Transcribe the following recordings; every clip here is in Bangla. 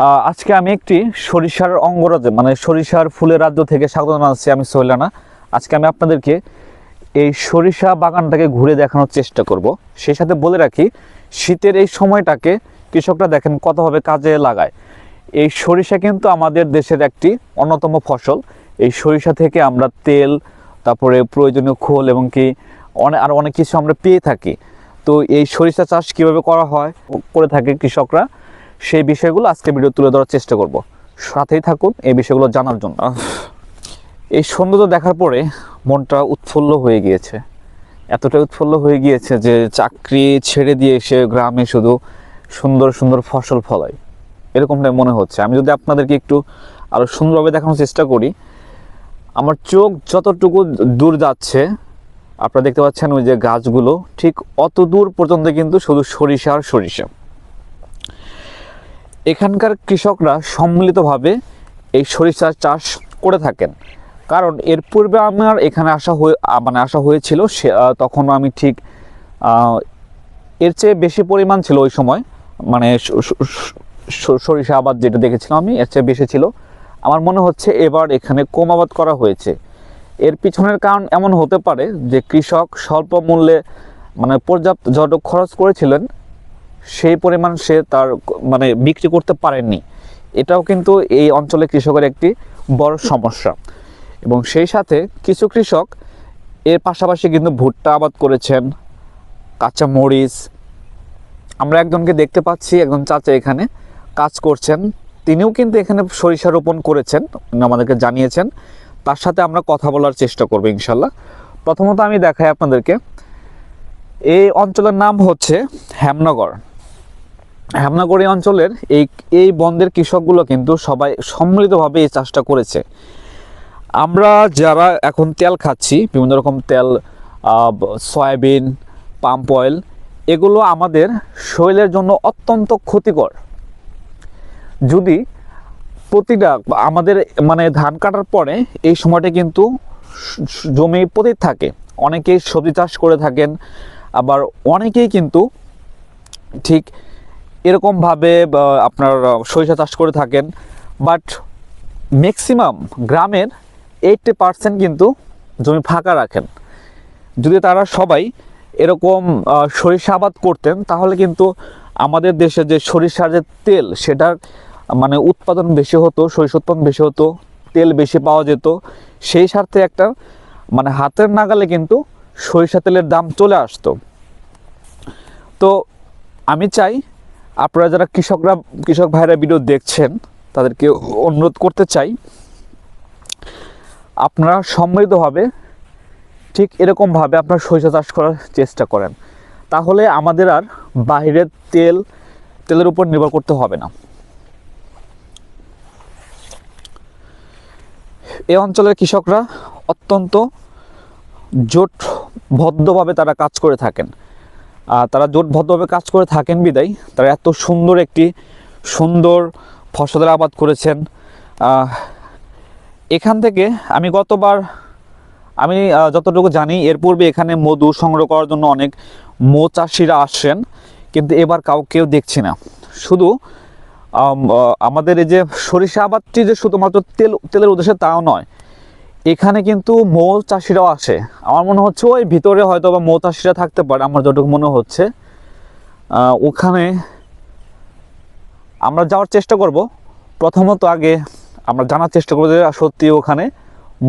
আজকে আমি একটি সরিষার অঙ্গরাজ্য মানে সরিষার ফুলের রাজ্য থেকে স্বাগত জানাচ্ছি আমি সোহেলানা। আজকে আমি আপনাদেরকে এই সরিষা বাগানটাকে ঘুরে দেখানোর চেষ্টা করব। সেই সাথে বলে রাখি, শীতের এই সময়টাকে কৃষকরা দেখেন কতভাবে কাজে লাগায়। এই সরিষা কিন্তু আমাদের দেশের একটি অন্যতম ফসল। এই সরিষা থেকে আমরা তেল, তারপরে প্রয়োজনীয় খোল এবং কি অনেক আর অনেক কিছু আমরা পেয়ে থাকি। তো এই সরিষা চাষ কীভাবে করা হয়, করে থাকে কৃষকরা। সেই বিষয়গুলো আজকে ভিডিও তুলে ধরার চেষ্টা করব। সাথেই থাকুন এই বিষয়গুলো জানার জন্য। এই সৌন্দর্য দেখার পরে মনটা উৎফুল্ল হয়ে গিয়েছে। এতটাই উৎফুল্ল হয়ে গিয়েছে যে চাকরি ছেড়ে দিয়ে এসে গ্রামে শুধু সুন্দর সুন্দর ফসল ফলায়। এরকমটাই মনে হচ্ছে। আমি যদি আপনাদেরকে একটু আরও সুন্দরভাবে দেখানোর চেষ্টা করি আমার চোখ যতটুকু দূর যাচ্ছে আপনারা দেখতে পাচ্ছেন ওই যে গাছগুলো ঠিক অত দূর পর্যন্ত কিন্তু শুধু সরিষা আর সরিষা। এখানকার কৃষকরা সম্মিলিতভাবে এই সরিষা চাষ করে থাকেন। কারণ এর পূর্বে আমার এখানে আসা হয়ে মানে আসা হয়েছিল সে আহ, তখনও আমি ঠিক এর চেয়ে বেশি পরিমাণ ছিল ওই সময় মানে সরিষা আবাদ যেটা দেখেছিলাম আমি এর চেয়ে বেশি ছিল। আমার মনে হচ্ছে এবার এখানে কম আবাদ করা হয়েছে। এর পিছনের কারণ এমন হতে পারে যে কৃষক স্বল্প মূল্যে মানে পর্যাপ্ত যত খরচ করেছিলেন সেই পরিমাণ সে তার মানে বিক্রি করতে পারেননি। এটাও কিন্তু এই অঞ্চলে কৃষকের একটি বড় সমস্যা। এবং সেই সাথে কিছু কৃষক এর পাশাপাশি কিন্তু ভুট্টা আবাদ করেছেন, কাঁচা মরিচ। আমরা একজনকে দেখতে পাচ্ছি, একজন চাচা এখানে কাজ করছেন। তিনিও কিন্তু এখানে সরিষা রোপণ করেছেন আমাদেরকে জানিয়েছেন। তার সাথে আমরা কথা বলার চেষ্টা করব ইনশাল্লাহ। প্রথমত আমি দেখাই আপনাদেরকে। এই অঞ্চলের নাম হচ্ছে হেমনগর। হেমনগর এই অঞ্চলের এই এই বন্দের কৃষকগুলো কিন্তু সবাই সম্মিলিতভাবে এই চাষটা করেছে। আমরা যারা এখন তেল খাচ্ছি, বিভিন্ন রকম তেল সয়াবিন পাম্প অয়েল এগুলো আমাদের শরীরের জন্য অত্যন্ত ক্ষতিকর। যদি প্রতিটা, আমাদের মানে ধান কাটার পরে এই সময়টা কিন্তু জমি পতিত থাকে। অনেকেই সবজি চাষ করে থাকেন, আবার অনেকেই কিন্তু ঠিক এরকমভাবে আপনার সরিষা চাষ করে থাকেন। বাট ম্যাক্সিমাম গ্রামের এইটটি পার্সেন্ট কিন্তু জমি ফাঁকা রাখেন। যদি তারা সবাই এরকম সরিষা আবাদ করতেন, তাহলে কিন্তু আমাদের দেশে যে সরিষার যে তেল সেটার মানে উৎপাদন বেশি হতো, সরিষা উৎপাদন বেশি হতো, তেল বেশি পাওয়া যেত। সেই স্বার্থে একটা মানে হাতের নাগালে কিন্তু সরিষা তেলের দাম চলে আসতো। তো আমি চাই আপনারা যারা কৃষকরা, কৃষক ভাইরা ভিডিও দেখছেন, তাদেরকে অনুরোধ করতে চাই, আপনারা সম্মিলিতভাবে ঠিক এরকমভাবে আপনারা সরিষা চাষ করার চেষ্টা করেন। তাহলে আমাদের আর বাইরের তেল, তেলের উপর নির্ভর করতে হবে না। এই অঞ্চলের কৃষকরা অত্যন্ত জোটবদ্ধভাবে তারা কাজ করে থাকেন। তারা জোটবদ্ধভাবে কাজ করে থাকেন বিদায়। তারা এত সুন্দর একটি সুন্দর ফসলের আবাদ করেছেন। এখান থেকে আমি গতবার, আমি যতটুকু জানি, এর পূর্বে এখানে মধু সংগ্রহ করার জন্য অনেক মৌ চাষিরা আসছেন, কিন্তু এবার কাউকেও দেখছি না। শুধু আমাদের এই যে সরিষা আবাদটি যে শুধুমাত্র তেল, তেলের উদ্দেশ্যে তাও নয় এখানে কিন্তু মৌ চাষিরাও আসে। আমার মনে হচ্ছে ওই ভিতরে হয়তো বা মৌ চাষিরা থাকতে পারে, আমার যতটুকু মনে হচ্ছে। ওখানে আমরা যাওয়ার চেষ্টা করব। প্রথমত আগে আমরা জানার চেষ্টা করব যে সত্যি ওখানে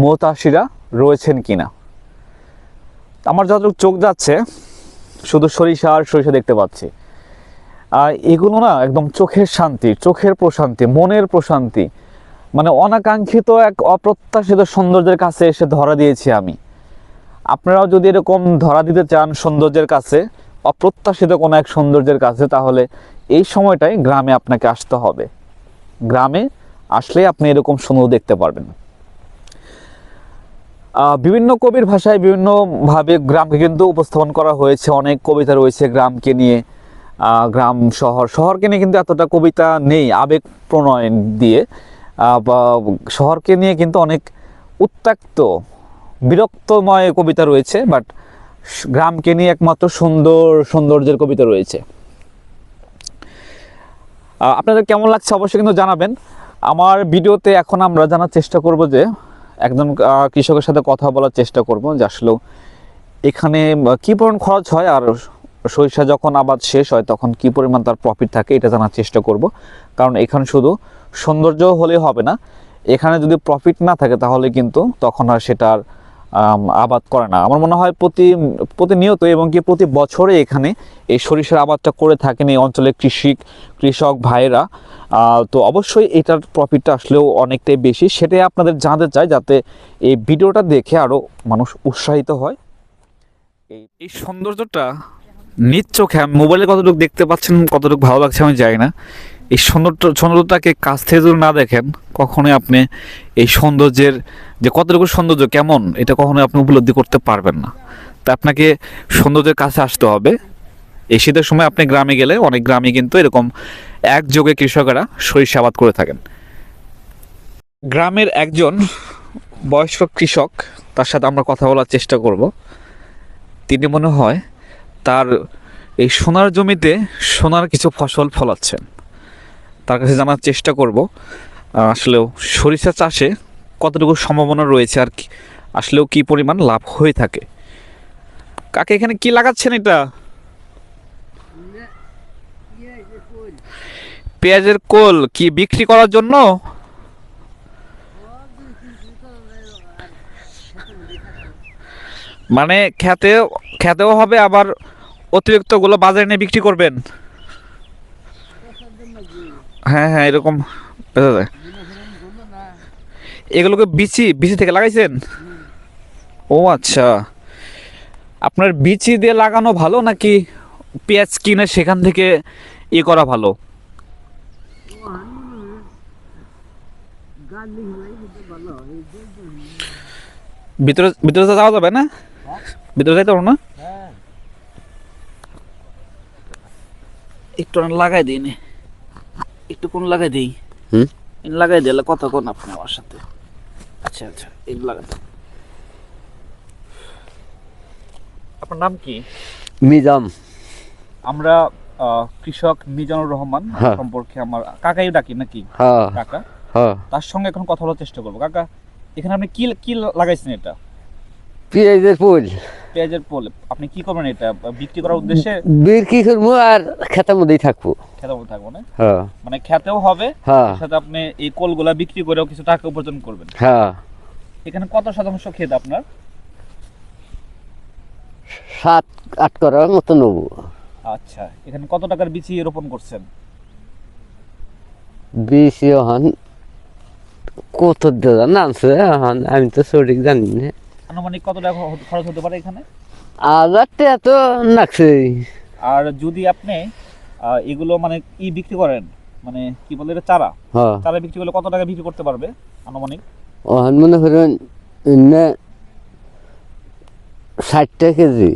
মৌ চাষিরা রয়েছেন কিনা। আমার যতটুকু চোখ যাচ্ছে, শুধু সরিষা আর সরিষা দেখতে পাচ্ছি। আর এগুলো না একদম চোখের শান্তি, চোখের প্রশান্তি, মনের প্রশান্তি। মানে অনাকাঙ্ক্ষিত এক অপ্রত্যাশিত সৌন্দর্যের কাছে এসে ধরা দিয়েছি আমি। আপনারাও যদি এরকম ধরা দিতে চান সৌন্দর্যের কাছে, অপ্রত্যাশিত কোনো এক সৌন্দর্যের কাছে, তাহলে এই সময়টাই গ্রামে আপনাকে আসতে হবে। গ্রামে আসলে আপনি এরকম সৌন্দর্য দেখতে পারবেন। বিভিন্ন কবির ভাষায় বিভিন্নভাবে গ্রামকে কিন্তু উপস্থাপন করা হয়েছে, অনেক কবিতা রয়েছে গ্রামকে নিয়ে। গ্রাম, শহর, শহরকে নিয়ে কিন্তু এতটা কবিতা নেই, আবেগ প্রণয়ন দিয়ে। শহরকে নিয়ে কিন্তু অনেক উত্তাক্ত বিরক্তময় কবিতা রয়েছে বাট গ্রামকে নিয়ে একমাত্র সুন্দর, সৌন্দর্যের কবিতা রয়েছে। আপনাদের কেমন লাগছে অবশ্যই কিন্তু জানাবেন। আমার ভিডিওতে এখন আমরা জানার চেষ্টা করব যে একজন কৃষকের সাথে কথা বলার চেষ্টা করব যে আসলে এখানে কি পরিমাণ খরচ হয় আর সরিষা যখন আবাদ শেষ হয়, তখন কি পরিমাণ তার প্রফিট থাকে এটা জানার চেষ্টা করব। কারণ এখানে শুধু সৌন্দর্য হলে হবে না, এখানে যদি প্রফিট না থাকে তাহলে কিন্তু তখন আর সেটার আবাদ করে না। আমার মনে হয় প্রতি, প্রতিনিয়ত এবং কি প্রতি বছরে এখানে এই সরিষার আবাদটা করে থাকেন এই অঞ্চলের কৃষি, কৃষক ভাইরা তো অবশ্যই এটার প্রফিটটা আসলেও অনেকটাই বেশি। সেটাই আপনাদের জানতে চাই যাতে এই ভিডিওটা দেখে আরও মানুষ উৎসাহিত হয়। এই সৌন্দর্যটা নিজ চোখে আমি মোবাইলে কতটুকু দেখতে পাচ্ছেন, কতটুকু ভালো লাগছে আমি জানি না। এই সৌন্দর্য সৌন্দর্যটাকে কাছ থেকে যদি না দেখেন, কখনোই আপনি এই সৌন্দর্যের যে কতটুকু সৌন্দর্য, কেমন, এটা কখনোই আপনি উপলব্ধি করতে পারবেন না। তা আপনাকে সৌন্দর্যের কাছে আসতে হবে। এই শীতের সময় আপনি গ্রামে গেলে, অনেক গ্রামে কিন্তু এরকম একযোগে কৃষকেরা সরিষা আবাদ করে থাকেন। গ্রামের একজন বয়স্ক কৃষক, তার সাথে আমরা কথা বলার চেষ্টা করব। তিনি মনে হয় তার এই সোনার জমিতে সোনার কিছু ফসল ফলাচ্ছেন তার কাছে জানার চেষ্টা করব। আসলেও সরিষা চাষে কতটুকু সম্ভাবনা রয়েছে আর কি, আসলেও কি পরিমাণ লাভ হয়ে থাকে? কাকে এখানে কি লাগাচ্ছেন এটা? পেঁয়াজের কোল কি বিক্রি করার জন্য? মানে খেতে, খেতেও হবে, আবার অতিরিক্তগুলো বাজারে নিয়ে বিক্রি করবেন? হ্যাঁ হ্যাঁ এরকম এগুলোকে বিচি বিচি থেকে লাগাইছেন? ও আচ্ছা। আপনার বিচি দিয়ে লাগানো ভালো নাকি পেঁয়াজ কিনে সেখান থেকে ই করা ভালো? ভিতরে ভিতরে যাওয়া যাবে না? ভিতরে যাইতে পারব না? একটু লাগাই দিই নে। একটু কোন লাগাই দিই? হুম? লাগাই দিলে কথা কোন আপনি আমার সাথে? আচ্ছা আচ্ছা এই লাগাই আপনার নাম কি? মিজাম আমরা আহ, কৃষক মিজানুর রহমান হ্যাঁ। সম্পর্কে আমার কাকাই ডাকি নাকি? হ্যাঁ। কাকা? হ্যাঁ। তার সঙ্গে এখন কথা বলার চেষ্টা করব। কাকা এখানে আপনি কি কি লাগাইছেন এটা? পেঁয়াজের ফুল। পেঁয়াজের পোল আপনি কি করবেন এটা? বিক্রি করার উদ্দেশ্যে? কি করব আর খেতার মধ্যেই থাকব। খেতে মতো থাকব না? হ্যাঁ। মানে খেতেও হবে হ্যাঁ। সাথে আপনি এই কোলগুলা বিক্রি করেও কিছু টাকা উপার্জন করবেন। হ্যাঁ। এখানে কত শতাংশ ক্ষেত আপনার? সাত আট করার মতো নেব। আচ্ছা এখানে কত টাকার বিচি রোপণ করছেন? বেশি হন কত দাদা নামছে হন আমি তো সঠিক জানি না। আনুমানিক কত টাকা খরচ হতে পারে এখানে? হাজার টাকা তো নাকছে আর যদি আপনি এগুলো মানে ই বিক্রি করেন মানে কি বলে এটা চারা? হ্যাঁ। চারা বিক্রি করলে কত টাকা বিক্রি করতে পারবে আনুমানিক? ওখান মনে করেন এনে ষাট টাকা কেজি।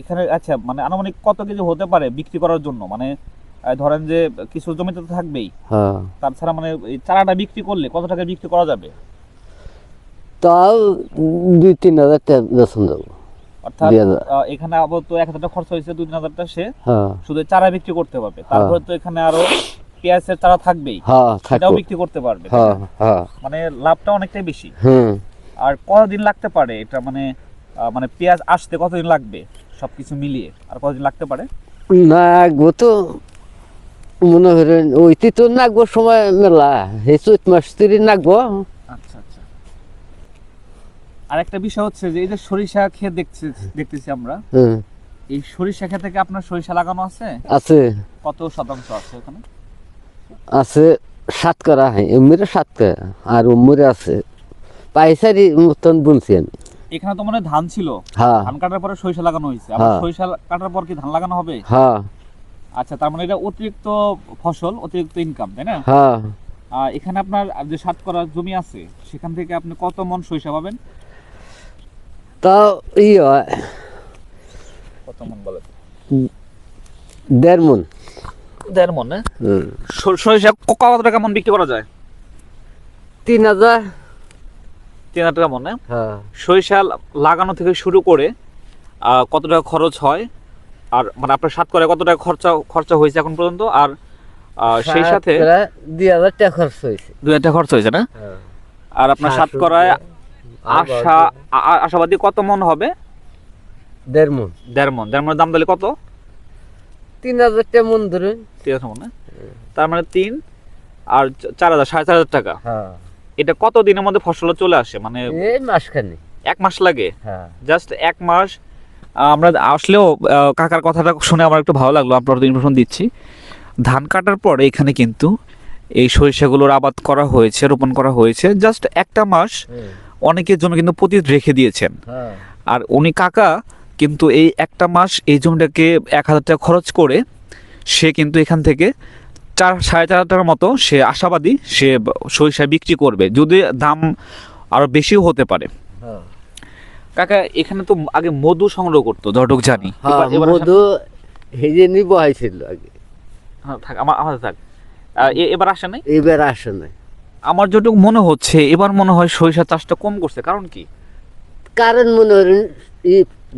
এখানে আচ্ছা মানে আনুমানিক কত কেজি হতে পারে বিক্রি করার জন্য? মানে ধরেন যে কিছু জমিতে তো থাকবেই। হ্যাঁ। তাছাড়া মানে এই চারাটা বিক্রি করলে কত টাকা বিক্রি করা যাবে? তাও দুই তিন হাজার বেতন দেবো। অর্থাৎ এখানে আবার তো এক হাজার টাকা খরচ হয়েছে দুই তিন হাজারটা সে হ্যাঁ। শুধু চারা বিক্রি করতে পারবে। তারপরে তো এখানে আরও পেঁয়াজের চারা থাকবেই। হ্যাঁ সেটাও বিক্রি করতে পারবে হ্যাঁ না? হ্যাঁ মানে লাভটা অনেকটাই বেশি। আর কতদিন লাগতে পারে এটা মানে মানে পেঁয়াজ আসতে কতদিন লাগবে? সবকিছু মিলিয়ে আর কতদিন লাগতে পারে? নাগবো তো মনে করেন তো নাগবো সময় মেলা এই চৈত মাস তিরি নাগবো। আচ্ছা আচ্ছা। বিষয় হচ্ছে যে এই যে সরিষা ক্ষেত দেখছি দেখতেছি আমরা এই সরিষা কি আপনার সরিষা লাগানো আছে? আছে। কত শতাংশ আছে ওখানে? আছে সাত করা হয় সাত করা আর উমরে আছে। পাইসারি মতন বুনছি আমি। এখানে তো মানে ধান ছিল। হ্যাঁ। ধান কাটার পরে সরিষা লাগানো হয়েছে। হ্যাঁ। সরিষা কাটার পর কি ধান লাগানো হবে? হ্যাঁ। আচ্ছা তার মানে এটা অতিরিক্ত ফসল অতিরিক্ত ইনকাম তাই না? হ্যাঁ। এখানে আপনার যে সাত করা জমি আছে সেখান থেকে আপনি কত মন সরিষা পাবেন? তাও ই হয়। কত মন বলেন? দেড় মন। দেড় মন না হুম। সরিষা কত টাকা মন বিক্রি করা যায়? তিন হাজার। তিন হাজার টাকা মন না হ্যাঁ। সরিষা লাগানো থেকে শুরু করে কত টাকা খরচ হয়? আর মানে আপনার সাত করে কত টাকা খরচা খরচা হয়েছে এখন পর্যন্ত? আর সেই সাথে দুই হাজার টাকা খরচ হয়েছে। দুই হাজার টাকা খরচ হয়েছে না? আর আপনার সাত করায় আশা আশাবাদী কত মন হবে? দেড় মন। দেড় মন। দেড় মনের দাম দিলে কত? তিন হাজার টাকা মন ধরুন। ঠিক আছে মনে তার মানে তিন আর চার হাজার সাড়ে চার হাজার টাকা। হ্যাঁ। এটা কত দিনের মধ্যে ফসল চলে আসে? মানে মাসখানি এক মাস লাগে? হ্যাঁ। জাস্ট এক মাস আমরা আসলেও কাকার কথাটা শুনে আমার একটু ভালো লাগল। আপনার ইনফরমেশন দিচ্ছি। ধান কাটার পরে এখানে কিন্তু এই সরিষাগুলোর আবাদ করা হয়েছে রোপণ করা হয়েছে। জাস্ট একটা মাস অনেকের জন্য কিন্তু প্রতি রেখে দিয়েছেন। হ্যাঁ। আর উনি কাকা কিন্তু এই একটা মাস এই জমিটাকে এক হাজার টাকা খরচ করে সে কিন্তু এখান থেকে চার সাড়ে চার হাজার টাকার মতো সে আশাবাদী সে সরিষা বিক্রি করবে। যদি দাম আরও বেশিও হতে পারে। কাকা এখানে তো আগে মধু সংগ্রহ করতো যতটুক জানি। হ্যাঁ মধু হেজে আগে। হ্যাঁ, থাক আমার আমাদের থাক। এবার আসে নাই? এবার আসে না আমার যতটুকু মনে হচ্ছে এবার মনে হয় সরিষা চাষটা কম করছে কারণ কি? কারণ মনে ই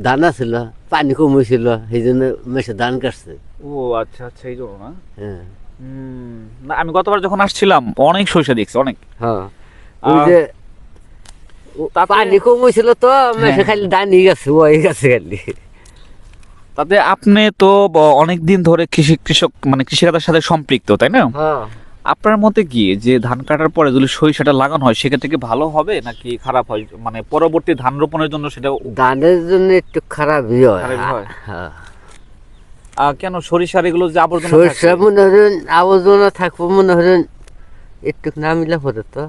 দানা ছিল পানি কম হয়েছিল সেই জন্য মেসে ধান কাটছে। ও আচ্ছা আচ্ছা এই জন্য না? হ্যাঁ। না আমি গতবার যখন আসছিলাম অনেক সরিষা দেখছি অনেক। হ্যাঁ। ওই যে পানি কম হয়েছিল তো মেসে হ্যাঁ। খালি দানি গেছে ওই গেছে খালি। তাতে আপনি তো অনেক দিন ধরে কৃষি কৃষক মানে কৃষিকাজের সাথে সম্পৃক্ত তাই না? হ্যাঁ। আপনার মতে কি যে ধান কাটার পরে যদি সরিষাটা লাগানো হয় সেক্ষেত্রে কি ভালো হবে নাকি খারাপ হয়? মানে পরবর্তী ধান রোপণের জন্য সেটা ধানের জন্য একটু খারাপই হয়। হয়? কেন সরিষার এগুলো যে আবর্জনা সরষা মনে করেন আবর্জনা থাকব মনে করেন একটু না মিলে পরে তো।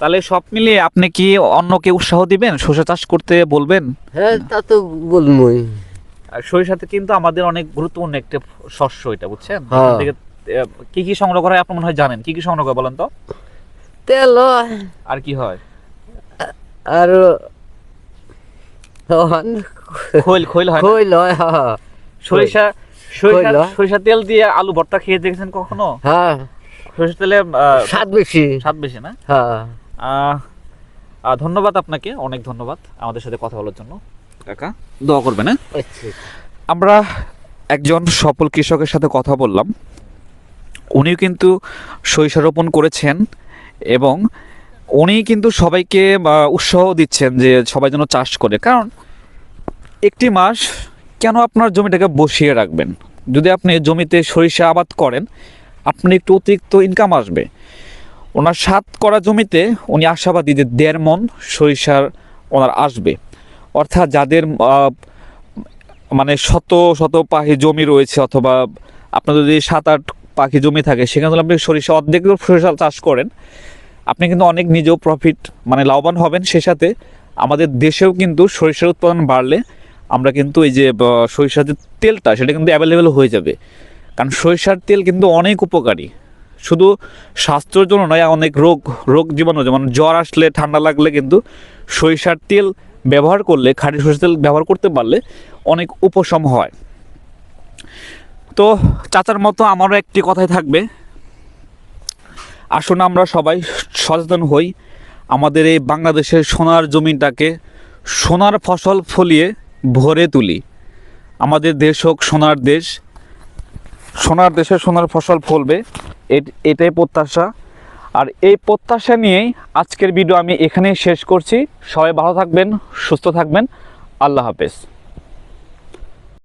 তাহলে সব মিলিয়ে আপনি কি অন্যকে উৎসাহ দিবেন? সরিষা চাষ করতে বলবেন? হ্যাঁ তা তো বলবই। আর সরিষাতে কিন্তু আমাদের অনেক গুরুত্বপূর্ণ একটা শস্য এটা বুঝছেন? হ্যাঁ। কি কি সংগ্রহ করা হয় আপনি মনে হয় জানেন? কি কি সংগ্রহ করে বলেন তো? তেল। আর কি হয়? আর খৈল খৈল হয়? খৈল হয় হ্যাঁ সরিষা সরিষা সরিষা তেল দিয়ে আলু ভর্তা খেয়ে দেখেছেন কখনো? হ্যাঁ। সরিষা তেলে স্বাদ বেশি। স্বাদ বেশি না? হ্যাঁ। ধন্যবাদ আপনাকে অনেক ধন্যবাদ আমাদের সাথে কথা বলার জন্য। কাকা দোয়া করবেন হ্যাঁ? আমরা একজন সফল কৃষকের সাথে কথা বললাম। উনিও কিন্তু সরিষা রোপণ করেছেন এবং উনি কিন্তু সবাইকে উৎসাহ দিচ্ছেন যে সবাই যেন চাষ করে। কারণ একটি মাস কেন আপনার জমিটাকে বসিয়ে রাখবেন? যদি আপনি জমিতে সরিষা আবাদ করেন আপনি একটু অতিরিক্ত ইনকাম আসবে। ওনার সাত করা জমিতে উনি আশাবাদী যে দেড় মন সরিষার ওনার আসবে। অর্থাৎ যাদের মানে শত শত পাখি জমি রয়েছে অথবা আপনার যদি সাত, আট পাখি জমি থাকে, সেখানে যদি আপনি সরিষা অর্ধেক সরিষা চাষ করেন, আপনি কিন্তু অনেক নিজেও প্রফিট মানে লাভবান হবেন। সে সাথে আমাদের দেশেও কিন্তু সরিষার উৎপাদন বাড়লে আমরা কিন্তু এই যে সরিষার যে তেলটা, সেটা কিন্তু অ্যাভেলেবেল হয়ে যাবে। কারণ সরিষার তেল কিন্তু অনেক উপকারী। শুধু স্বাস্থ্যের জন্য নয়, অনেক রোগ রোগ জীবাণু, যেমন জ্বর আসলে ঠান্ডা লাগলে কিন্তু সরিষার তেল ব্যবহার করলে, খাঁটি সরিষার তেল ব্যবহার করতে পারলে অনেক উপশম হয়। তো চাচার মতো আমারও একটি কথাই থাকবে। আসুন আমরা সবাই সচেতন হই, আমাদের এই বাংলাদেশের সোনার জমিটাকে সোনার ফসল ফলিয়ে ভরে তুলি। আমাদের দেশ হোক, সোনার দেশ সোনার দেশে সোনার ফসল ফলবে, এট- এটাই প্রত্যাশা। আর এই প্রত্যাশা নিয়েই আজকের ভিডিও আমি এখানেই শেষ করছি। সবাই ভালো থাকবেন, সুস্থ থাকবেন। আল্লাহ হাফেজ।